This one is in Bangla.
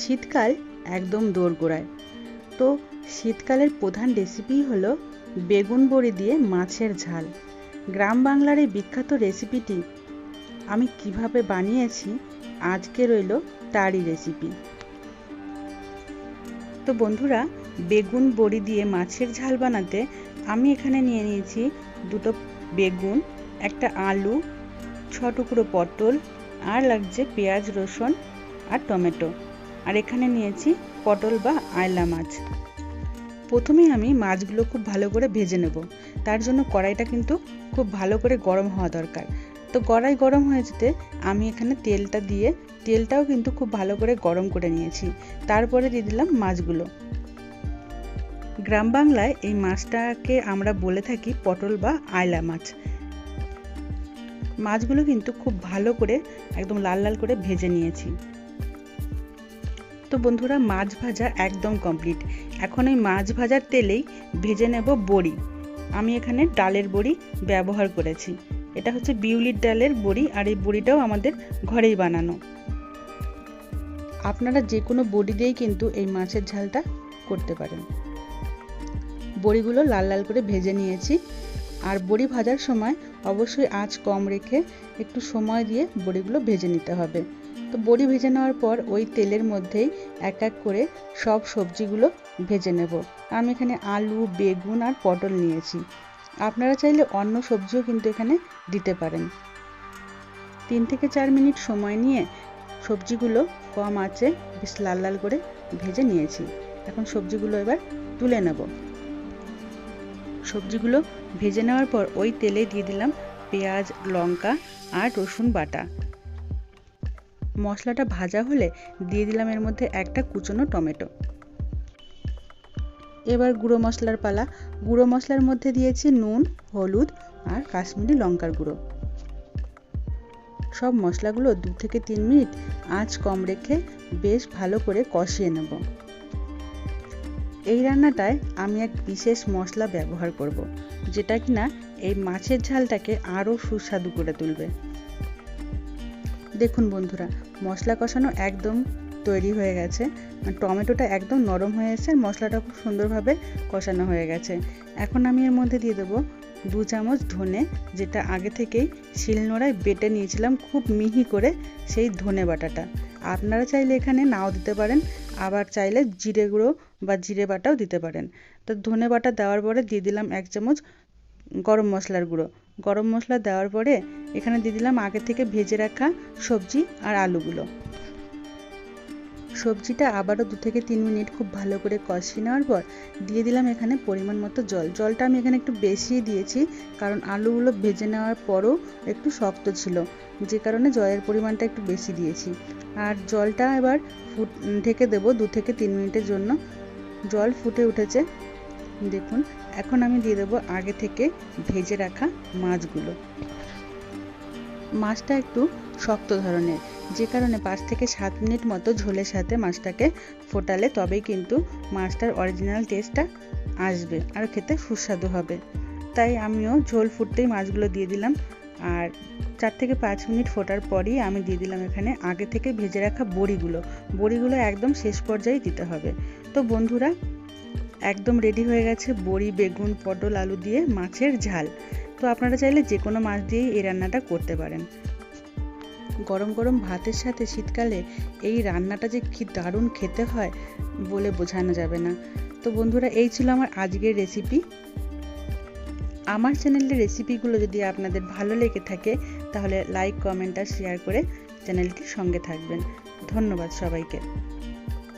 শীতকাল একদম দোরগোড়ায়। তো শীতকালের প্রধান রেসিপি হলো বেগুন বড়ি দিয়ে মাছের ঝাল। গ্রাম বাংলার এই বিখ্যাত রেসিপিটি আমি কীভাবে বানিয়েছি, আজকে রইল তারই রেসিপি তো বন্ধুরা, বেগুন বড়ি দিয়ে মাছের ঝাল বানাতে আমি এখানে নিয়ে নিয়েছি দুটো বেগুন, একটা আলু, ছ টুকরো পটল, আর লাগছে পেঁয়াজ, রসুন আর টমেটো। আর এখানে নিয়েছি পটল বা আয়লা মাছ। প্রথমেই আমি মাছগুলো খুব ভালো করে ভেজে নেব। তার জন্য কড়াইটা কিন্তু খুব ভালো করে গরম হওয়া দরকার। তো কড়াই গরম হয়ে যেতে আমি এখানে তেলটা দিয়ে, তেলটাও কিন্তু খুব ভালো করে গরম করে নিয়েছি। তারপরে দিয়ে দিলাম মাছগুলো। গ্রাম বাংলায় এই মাছটাকে আমরা বলে থাকি পটল বা আয়লা মাছ। মাছগুলো কিন্তু খুব ভালো করে একদম লাল লাল করে ভেজে নিয়েছি। তো বন্ধুরা, মাছ ভাজা একদম কমপ্লিট এখন ওই মাছ ভাজার তেলেই ভেজে নেব বড়ি। আমি এখানে ডালের বড়ি ব্যবহার করেছি। এটা হচ্ছে বিউলির ডালের বড়ি, আর এই বড়িটাও আমাদের ঘরেই বানানো। আপনারা যে কোনো বড়ি দিয়েই কিন্তু এই মাছের ঝালটা করতে পারেন। বড়িগুলো লাল লাল করে ভেজে নিয়েছি। আর বড়ি ভাজার সময় অবশ্যই আঁচ কম রেখে একটু সময় দিয়ে বড়িগুলো ভেজে নিতে হবে। তো বড়ি ভেজে নেওয়ার পর ওই তেলের মধ্যেই এক এক করে সব সবজিগুলো ভেজে নেব। আমি এখানে আলু, বেগুন আর পটল নিয়েছি। আপনারা চাইলে অন্য সবজিও কিন্তু এখানে দিতে পারেন। তিন থেকে চার মিনিট সময় নিয়ে সবজিগুলো কম আঁচে বেশ লাল লাল করে ভেজে নিয়েছি। এখন সবজিগুলো এবার তুলে নেব। সবজিগুলো ভেজে নেওয়ার পর ওই তেলে দিয়ে দিলাম পেঁয়াজ, লঙ্কা আর রসুন বাটা। মশলাটা ভাজা হলে দিয়ে দিলাম এর মধ্যে একটা কুচনো টমেটো। এবার গুঁড়ো মশলার পালা। গুঁড়ো মশলার মধ্যে দিয়েছি নুন, হলুদ আর কাশ্মীরি লঙ্কার গুঁড়ো। সব মশলাগুলো দু থেকে তিন মিনিট আঁচ কম রেখে বেশ ভালো করে কষিয়ে নেব। এই রান্নাটায় আমি এক বিশেষ মশলা ব্যবহার করব, যেটা কিনা এই মাছের ঝালটাকে আরও সুস্বাদু করে তুলবে। দেখুন বন্ধুরা, মশলা কষানো একদম তৈরি হয়ে গেছে। টমেটোটা একদম নরম হয়ে এসেছে মশলাটা খুব সুন্দরভাবে কষানো হয়ে গেছে। এখন আমি এর মধ্যে দিয়ে দেবো দু চামচ ধনে, যেটা আগে থেকেই শিলনোড়ায় বেটে নিয়েছিলাম, খুব মিহি করে সেই ধনে বাটাটা। আপনারা চাইলে এখানে নাও দিতে পারেন। আবার চাইলে জিরে গুঁড়ো বা জিরে বাটাও দিতে পারেন। তো ধনে বাটা দেওয়ার পরে দিয়ে দিলাম এক চামচ গরম মশলার গুঁড়ো। গরম মশলা দেওয়ার পরে এখানে দিয়ে দিলাম আগে থেকে ভেজে রাখা সবজি আর আলুগুলো। সবজিটা আবারও দু থেকে তিন মিনিট খুব ভালো করে কষিয়ে নেওয়ার পর দিয়ে দিলাম এখানে পরিমাণ মতো জল। জলটা আমি এখানে একটু বেশি দিয়েছি, কারণ আলুগুলো ভেজে নেওয়ার পরও একটু শক্ত ছিল, যে কারণে জলের পরিমাণটা একটু বেশি দিয়েছি। আর জলটা এবার ফুট ঢেকে দেবো দু থেকে তিন মিনিটের জন্য। জল ফুটে উঠেছে। দেখুন, এখন আমি দিয়ে দেবো আগে থেকে ভেজে রাখা মাছগুলো। মাছটা একটু শক্ত ধরনের। যে কারণে পাঁচ থেকে সাত মিনিট মতো ঝোলের সাথে মাছটাকে ফোটালে তবেই কিন্তু মাছটার অরিজিনাল টেস্টটা আসবে আর খেতে সুস্বাদু হবে। তাই আমিও ঝোল ফুটতেই মাছগুলো দিয়ে দিলাম। আর চার থেকে পাঁচ মিনিট ফোটার পরই আমি দিয়ে দিলাম এখানে আগে থেকে ভেজে রাখা বড়িগুলো। বড়িগুলো একদম শেষ পর্যায়ে দিতে হবে। তো বন্ধুরা, একদম রেডি হয়ে গেছে বড়ি, বেগুন, পটল, আলু দিয়ে মাছের ঝাল। তো আপনারা চাইলে যে কোনো মাছ দিয়েই এই রান্নাটা করতে পারেন। গরম গরম ভাতের সাথে শীতকালে এই রান্নাটা যে কি দারুণ খেতে হয় বলে বোঝানো যাবে না। তো বন্ধুরা, এই ছিল আমার আজকের রেসিপি আমার চ্যানেলের রেসিপিগুলো যদি আপনাদের ভালো লেগে থাকে, তাহলে লাইক কমেন্ট আর শেয়ার করে চ্যানেলটির সঙ্গে থাকবেন। ধন্যবাদ সবাইকে।